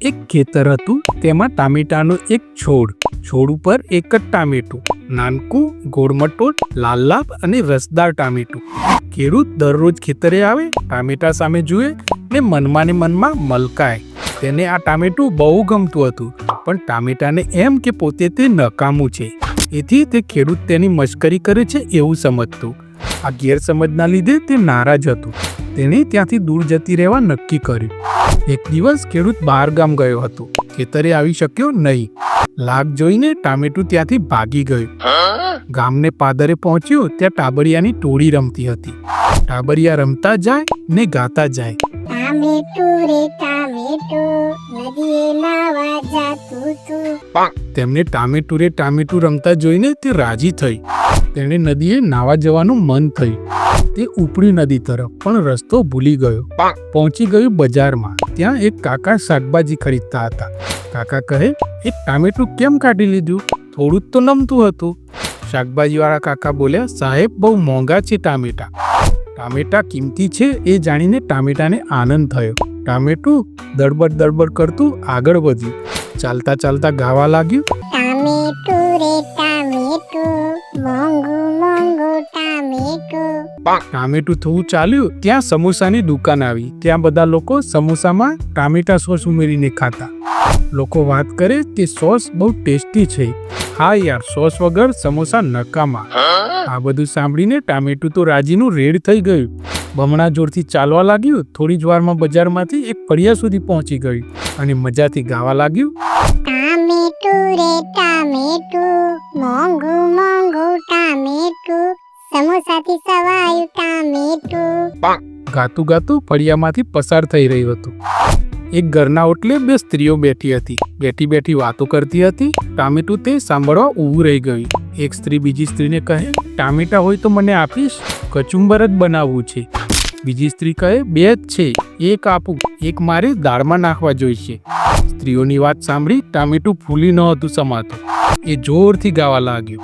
એક ખેતર હતું, તેમાં ટામેટાનો એક છોડ છોડ ઉપર એક જ ટામેટું, નાનકું, ગોળમટોળ લાલાબ અને રસદાર ટામેટું. ખેડૂત દરરોજ ખેતરે આવે, ટામેટા સામે જુએ ને મનમાં ને મનમાં મલકાય. તેને આ ટામેટું બહુ ગમતું હતું, પણ ટામેટાને એમ કે પોતે તે નકામું છે. એથી તે ખેડૂત તેની મશ્કરી કરે છે એવું સમજતું. આ ગેરસમજના લીધે તે નારાજ હતું. તેણે ત્યાંથી દૂર જતી રહેવા નક્કી કર્યું. એક દિવસ ખેડૂત બહાર ગામ ગયો હતો. ખેતરે આવી શક્યો નહીં. લાગ જોઈને ટામેટું ત્યાંથી ભાગી ગયું. ગામને પાદરે પહોંચ્યો ત્યાં ટાબરિયાની ટોળી રમતી હતી. ટાબરિયા રમતા જાય ને ગાતા જાય. ટામેટું રે, ટામેટું તું તેમને ટામેટુરે ટામેટું રમતા જોઈને તે રાજી થઈ. તેણે નદીએ નાવા જવાનું મન થયું. તે ઉપડી નદી તરફ પણ રસ્તો ભૂલી ગયો. પહોંચી ગયું બજારમાં. ત્યાં એક કાકા શાકભાજી ખરીદતા હતા. કાકા કહે, એ ટામેટું કેમ કાઢી લીધું? થોડું તો નમતું હતું. શાકભાજીવાળા કાકા બોલ્યા, સાહેબ, બહુ મોંઘા છે ટામેટા. ટામેટા કિંમતી છે એ જાણીને ટામેટાને આનંદ થયો. ટામેટું દળબડ દળબડ કરતું આગળ વધ્યું. ચાલતા ચાલતા ગાવા લાગ્યું? ટામેટું રે ટામેટું ટામેટું ટામેટું થોડું ચાલ્યું ત્યાં સમોસાની દુકાન આવી. ત્યાં બધા લોકો સમોસામાં ટામેટા સોસ ઉમેરીને ખાતા. લોકો વાત કરે કે સોસ બહુ ટેસ્ટી છે. હા યાર સોસ વગર સમોસા નકામા. આ બધું સાંભળીને ટામેટું તો રાજીનું રેડ થઈ ગયું. બમણા જોરથી ચાલવા લાગ્યું થોડી જ વારમાં બજારમાંથી એક ફળિયા સુધી પહોંચી ગયું અને મજાથી ગાવા લાગ્યું. ટામેટું રે ટામેટું મોંઘું સમોસાથી સવાયું ટામેટું. ગાતું ગાતું ફળિયામાંથી પસાર થઈ રહ્યું હતું. એક ઘરના ઓટલે બે સ્ત્રીઓ બેઠી હતી. બેઠી બેઠી વાતો કરતી હતી. ટામેટું તે સાંભળવા ઊભું રહી ગયું. એક સ્ત્રી બીજી સ્ત્રીને કહે ટામેટા હોય તો મને આપીશ. કચુંબર જ બનાવવું છે. બીજી સ્ત્રી કહે બે જ છે. એક આપું. એક મારે દાળમાં નાખવા જોઈશે. સ્ત્રીઓની વાત સાંભળી ટામેટું ફૂલી ન હતું સમાતું. એ જોરથી ગાવા લાગ્યું.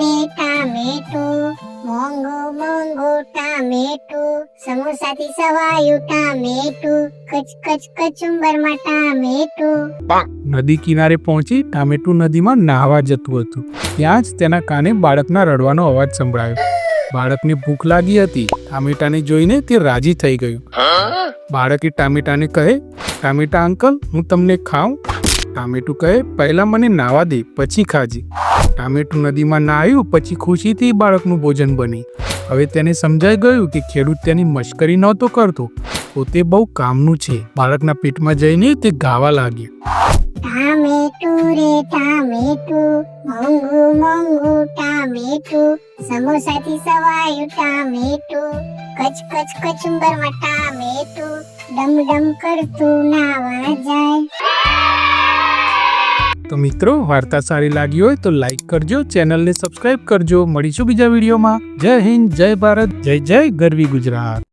રે ટામેટું મોંઘું મોંઘું ટામેટું સમોસાથી સવાયું ટામેટું કચ કચ કચુંબરમાં ટામેટું નદી કિનારે પહોંચી ટામેટું નદીમાં નાહવા જતું હતું. ત્યાં જ તેના કાને બાળકના રડવાનો અવાજ સંભળાયો. બાળકને ભૂખ લાગી હતી. ટામેટાને જોઈને તે રાજી થઈ ગયું. બાળકે ટામેટાને કહે ટામેટા અંકલ હું તમને ખાઉં. ટામેટું કહે, પહેલા મને નાવા દે, પછી ખાજે. ટામેટું નદીમાં નાહ્યું, પછી ખુશીથી બાળકનું ભોજન બની. હવે તેને સમજાઈ ગયું કે ખેડૂત તેની મશ્કરી નહોતો કરતો. પોતે બહુ કામનું છે. બાળકના પેટમાં જઈને તે ગાવા લાગ્યું. કરતું નાવા જાય. તો મિત્રો, વાર્તા સારી લાગી હોય તો લાઈક કરજો ચેનલને સબસ્ક્રાઇબ કરજો. મળીશું બીજા વિડીયોમાં. જય હિન્દ, જય ભારત, જય જય ગરવી ગુજરાત.